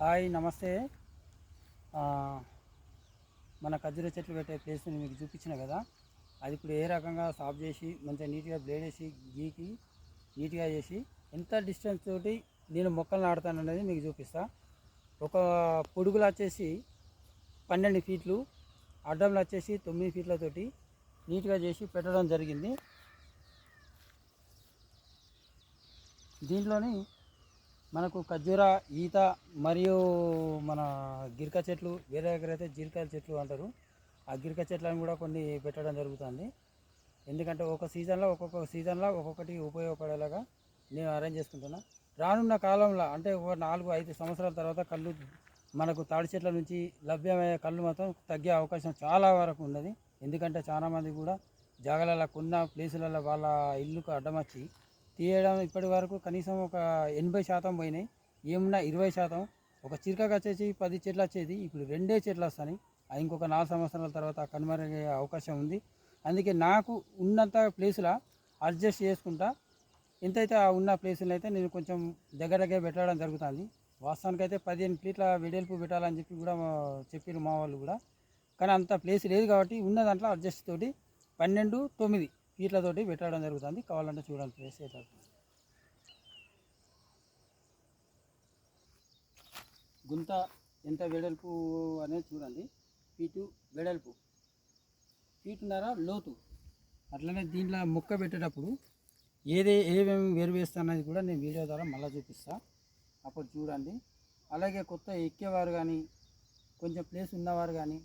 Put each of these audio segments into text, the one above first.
Hi నమస్తే. మన ఖర్జూర చెట్లు పెట్టే ప్లేస్ని మీకు చూపించిన కదా. అది ఇప్పుడు ఏ రకంగా సాఫ్ చేసి మంచిగా నీట్గా బ్లేడ్ వేసి గీకి నీట్గా చేసి ఎంత డిస్టెన్స్ తోటి నేను మొక్కలు నాడతాను అనేది మీకు చూపిస్తా. ఒక పొడుగులు వచ్చేసి పన్నెండు ఫీట్లు అడ్డంలు వచ్చేసి తొమ్మిది ఫీట్లతోటి నీట్గా చేసి పెట్టడం జరిగింది. దీంట్లోని మనకు ఖర్జూర ఈత మరియు మన గిరిక చెట్లు వేరే దగ్గర అయితే జీరకాయల చెట్లు అంటారు. ఆ గిరిక చెట్లను కూడా కొన్ని పెట్టడం జరుగుతుంది. ఎందుకంటే ఒక సీజన్లో ఒక్కొక్క సీజన్లో ఒక్కొక్కటి ఉపయోగపడేలాగా నేను అరేంజ్ చేసుకుంటున్నా. రానున్న కాలంలో అంటే ఒక నాలుగు ఐదు సంవత్సరాల తర్వాత కళ్ళు మనకు తాడి చెట్ల నుంచి లభ్యమయ్యే కళ్ళు మాత్రం తగ్గే అవకాశం చాలా వరకు ఉన్నది. ఎందుకంటే చాలామంది కూడా జాగలలో కొన్న ప్లేసులలో వాళ్ళ ఇల్లుకు అడ్డమచ్చి తీయడం ఇప్పటి వరకు కనీసం ఒక ఎనభై శాతం పోయినాయి. ఏమున్నా ఇరవై శాతం. ఒక చిరకకు వచ్చేసి పది చెట్లు వచ్చేది. ఇప్పుడు రెండే చెట్లు వస్తాయి ఇంకొక నాలుగు సంవత్సరాల తర్వాత కనుమరుగే అవకాశం ఉంది. అందుకే నాకు ఉన్నంత ప్లేసులా అడ్జస్ట్ చేసుకుంటా. ఎంతైతే ఆ ఉన్న ప్లేసులు అయితే నేను కొంచెం దగ్గర దగ్గర పెట్టడం జరుగుతుంది. వాస్తవానికైతే పదిహేను ఫీట్ల వెడల్పు పెట్టాలని చెప్పి కూడా చెప్పారు మా వాళ్ళు కూడా. కానీ అంత ప్లేస్ లేదు కాబట్టి ఉన్న దాంట్లో అడ్జస్ట్ తోటి పన్నెండు తొమ్మిది. వీటితోటి పెట్టడం జరుగుతుంది. కావాలంటే చూడండి ప్లేస్ అయితే గుంత ఎంత వెడల్పు అనేది చూడండి. ఫీటు వెడల్పు. ఫీటున్నర లోతు. అట్లనే దీంట్లో మొక్క పెట్టేటప్పుడు ఏదే ఏమేమి వేరు వేస్తానది కూడా నేను వీడియో ద్వారా మళ్ళీ చూపిస్తాను అప్పుడు చూడండి. అలాగే కొత్త ఎక్కేవారు కానీ కొంచెం ప్లేస్ ఉన్నవారు కానీ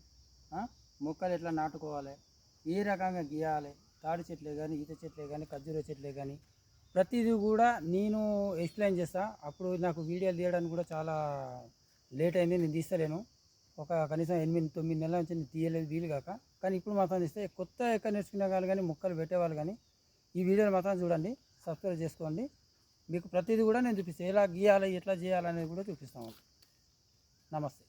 మొక్కలు ఎట్లా నాటుకోవాలి ఏ రకంగా గీయాలి తాడి చెట్లే కానీ ఈత చెట్లే కానీ ఖర్జూర చెట్లే కానీ ప్రతిదీ కూడా నేను ఎక్స్ప్లెయిన్ చేస్తా. అప్పుడు నాకు వీడియోలు తీయడానికి కూడా చాలా లేట్ అయింది నేను తీస్తలేను. ఒక కనీసం ఎనిమిది తొమ్మిది నెలల నుంచి నేను తీయలేదు వీలు కాక. కానీ ఇప్పుడు మాత్రం తీస్తే కొత్త ఎక్కడ నేర్చుకునే వాళ్ళు కానీ మొక్కలు పెట్టేవాళ్ళు కానీ ఈ వీడియోని మాత్రం చూడండి సబ్స్క్రైబ్ చేసుకోండి. మీకు ప్రతిదీ కూడా నేను చూపిస్తాను ఎలా గీయాలి ఎట్లా చేయాలనేది కూడా చూపిస్తాము నమస్తే.